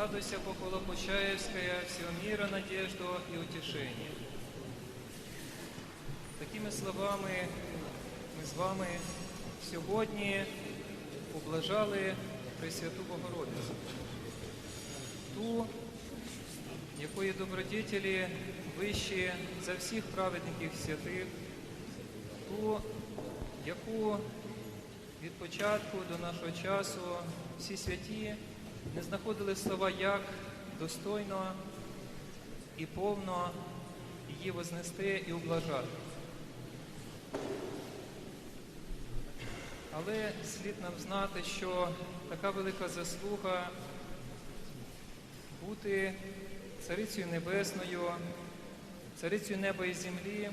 Радуйся, Поколопочаевская, всего мира надежду и утешение. Такими словами ми з вами сьогодні облажали Пресвяту Богородицю, ту, якої добродетелі вищі за всіх праведників святих, ту, яку від початку до нашого часу всі святі не знаходили слова, як достойно і повно її вознести і облажати. Але слід нам знати, що така велика заслуга бути царицею небесною, царицею неба і землі,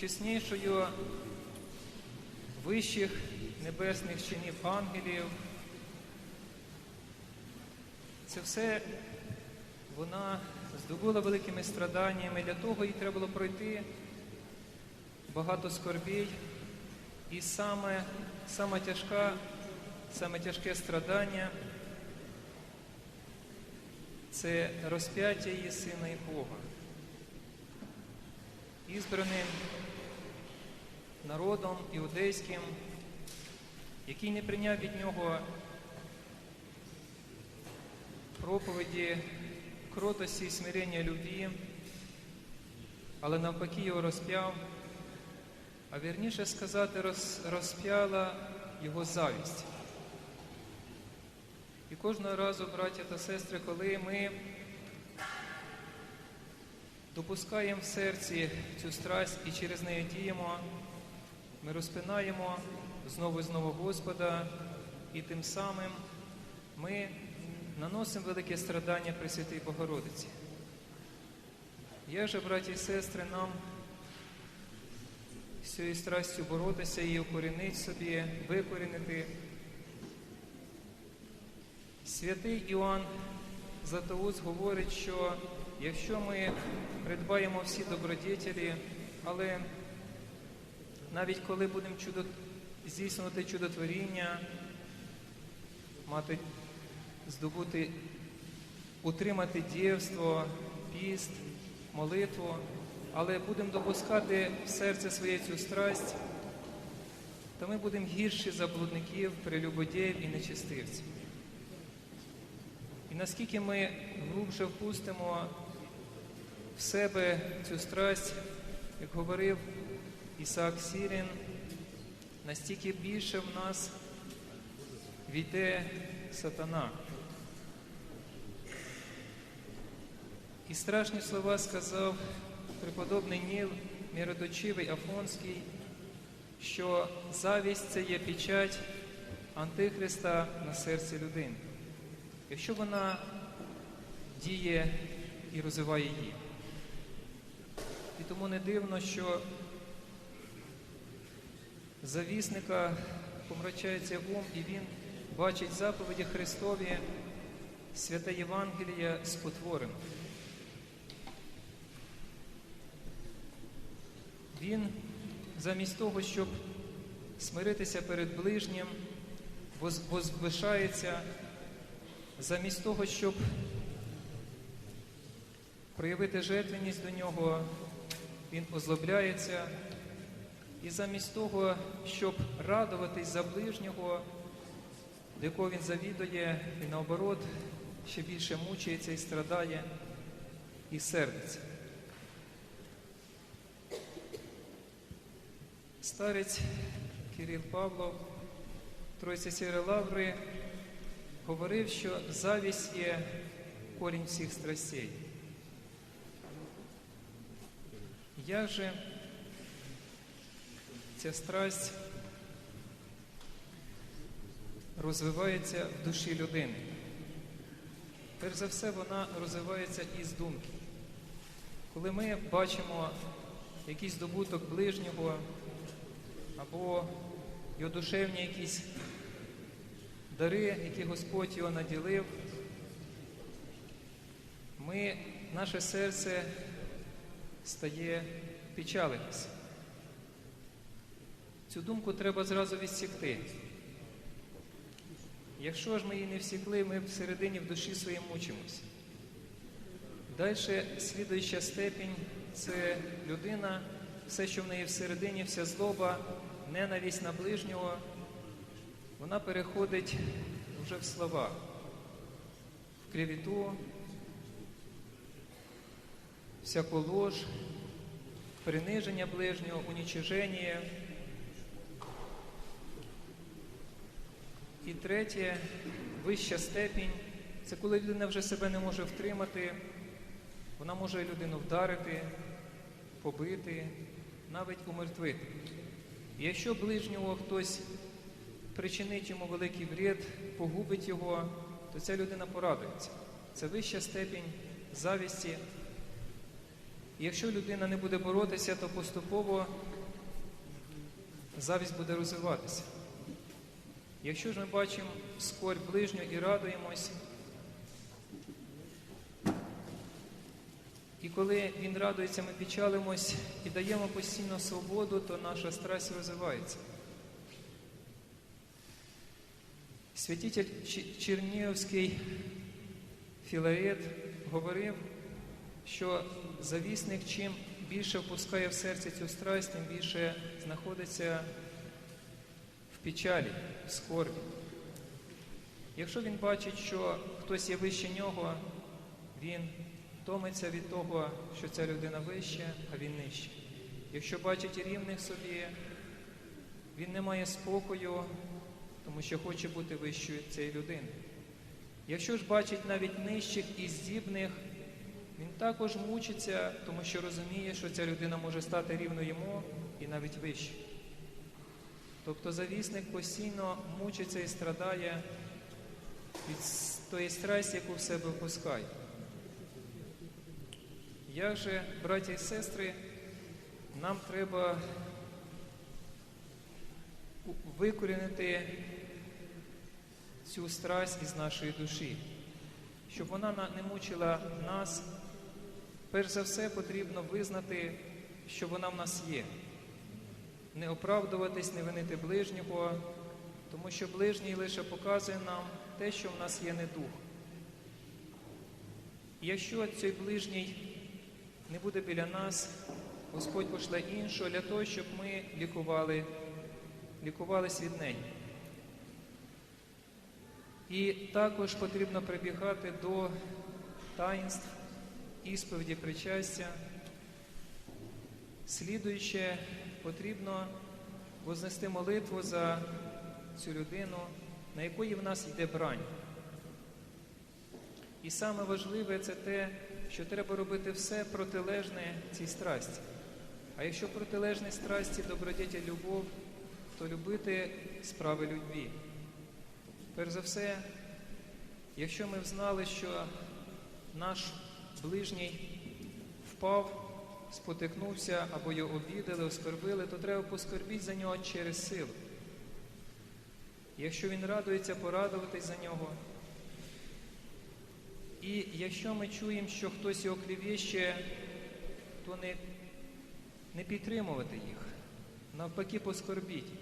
чеснішою вищих небесних чинів ангелів. Це все вона здобула великими страданнями. Для того їй треба було пройти багато скорбій. І саме, саме, тяжка, саме тяжке страдання це розп'яття її сина і Бога. Ізбраним народом іудейським, який не прийняв від нього проповіді кротості і смирення любві, але навпаки його розп'яв, а вірніше сказати, роз, розп'яла його завість. І кожного разу, браття та сестри, коли ми допускаємо в серці цю страсть і через неї діємо, ми розпинаємо знову і знову Господа, і тим самим ми наносимо велике страдання Пресвятій Богородиці. Як же, браті і сестри, нам з цією страстю боротися і укорінити собі, викорінити. Святий Іоанн Златоуст говорить, що якщо ми придбаємо всі добродетелі, але навіть коли будемо чудо, здійснювати чудотворіння, мати, здобути, утримати дівство, піст, молитву, але будемо допускати в серце своє цю страсть, то ми будемо гірші за блудників, прелюбодіїв і нечистивців. І наскільки ми глубже впустимо в себе цю страсть, як говорив Ісаак Сірін, настільки більше в нас війде сатана. І страшні слова сказав преподобний Ніл Міродочивий Афонський, що завість це є печать Антихриста на серці людини, якщо вона діє і розвиває її. І тому не дивно, що завісника помрачається ум, і він бачить заповіді Христові, святе Євангелія спотворено. Він замість того, щоб смиритися перед ближнім, возвишається, замість того, щоб проявити жертвеність до нього, він озлобляється. І замість того, щоб радуватись за ближнього, до якого він завідує, і наоборот, ще більше мучається і страдає, і сердиться. Старець Кирил Павлов, Тройці Сіри Лаври, говорив, що завість є корінь всіх страстей. Як же ця страсть розвивається в душі людини? Перш за все, вона розвивається із думки. Коли ми бачимо якийсь здобуток ближнього, або його душевні якісь дари, які Господь його наділив, ми, наше серце стає печалитися. Цю думку треба зразу відсікти. Якщо ж ми її не всікли, ми всередині в душі своїй мучимося. Далі слідуюча степінь це людина, все, що в неї всередині, вся злоба, ненависть на ближнього, вона переходить вже в слова, в клевету, всяку ложь, приниження ближнього, унічиження. І третє, вища степінь, це коли людина вже себе не може втримати, вона може людину вдарити, побити, навіть умертвити. Якщо ближнього хтось причинить йому великий вред, погубить його, то ця людина порадується. Це вища степінь завісті. Якщо людина не буде боротися, то поступово завість буде розвиватися. Якщо ж ми бачимо скорбь ближнього і радуємось, і коли він радується, ми печалимось і даємо постійно свободу, то наша страсть розвивається. Святитель Ч- Чернігівський Філарет говорив, що завісник чим більше впускає в серце цю страсть, тим більше знаходиться в печалі, в скорбі. Якщо він бачить, що хтось є вище нього, він томиться від того, що ця людина вища, а він нижче. Якщо бачить рівних собі, він не має спокою, тому що хоче бути вищою цієї людини. Якщо ж бачить навіть нижчих і здібних, він також мучиться, тому що розуміє, що ця людина може стати рівно йому і навіть вище. Тобто завісник постійно мучиться і страдає від тої страсті, яку в себе впускає. Як же, браті і сестри, нам треба викорінити цю страсть із нашої душі, щоб вона не мучила нас. Перш за все потрібно визнати, що вона в нас є. Не оправдуватись, не винити ближнього, тому що ближній лише показує нам те, що в нас є недух. І якщо цей ближній не буде біля нас, Господь пошле іншого для того, щоб ми лікували, лікувались від неї. І також потрібно прибігати до таїнств, ісповіді причастя. Слідуюче, потрібно вознести молитву за цю людину, на якої в нас йде брань. І саме важливе це те, що треба робити все протилежне цій страсті. А якщо протилежне страсті добродетель любов, то любити справи любві. Перш за все, якщо ми взнали, що наш ближній впав, спотикнувся або його обідали, оскорбили, то треба поскорбіть за нього через силу. Якщо він радується, порадуватись за нього. І якщо ми чуємо, що хтось його клівіще, то не, не підтримувати їх, навпаки, поскорбіть.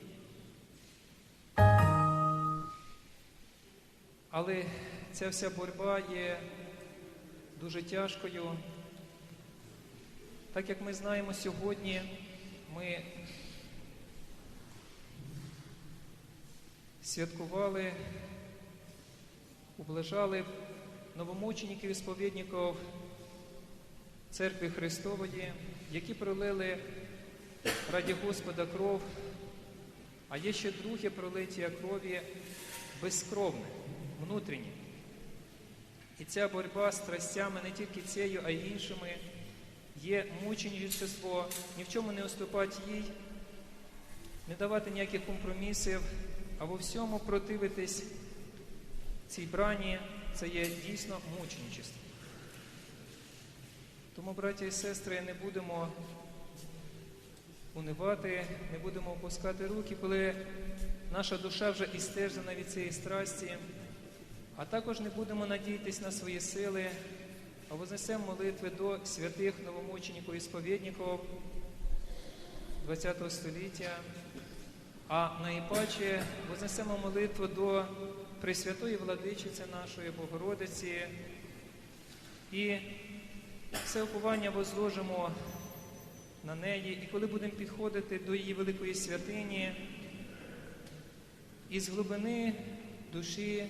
Але ця вся боротьба є дуже тяжкою. Так як ми знаємо сьогодні, ми святкували, ублажали новомучеників і сповідників Церкви Христової, які пролили раді Господа кров, а є ще друге пролиття крові безкровне, внутрішнє. І ця боротьба з страстями не тільки цією, а й іншими є мученичество, ні в чому не уступати їй, не давати ніяких компромісів, а во всьому противитись цій брані, це є дійсно мученичество. Тому, браті і сестри, не будемо унивати, не будемо опускати руки, коли наша душа вже істержена від цієї страсті, а також не будемо надіятись на свої сили, а вознесемо молитви до святих новомучеників і сповідників ХХ століття, а найпаче вознесемо молитву до Пресвятої Владичиці нашої Богородиці і все уповання возложимо на неї. І коли будемо підходити до її великої святині, із глибини душі,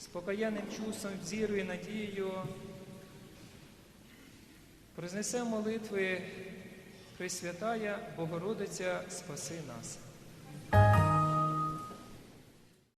з покаянним чувством, вірою надією, произнесемо молитви Пресвятая Богородиця, спаси нас.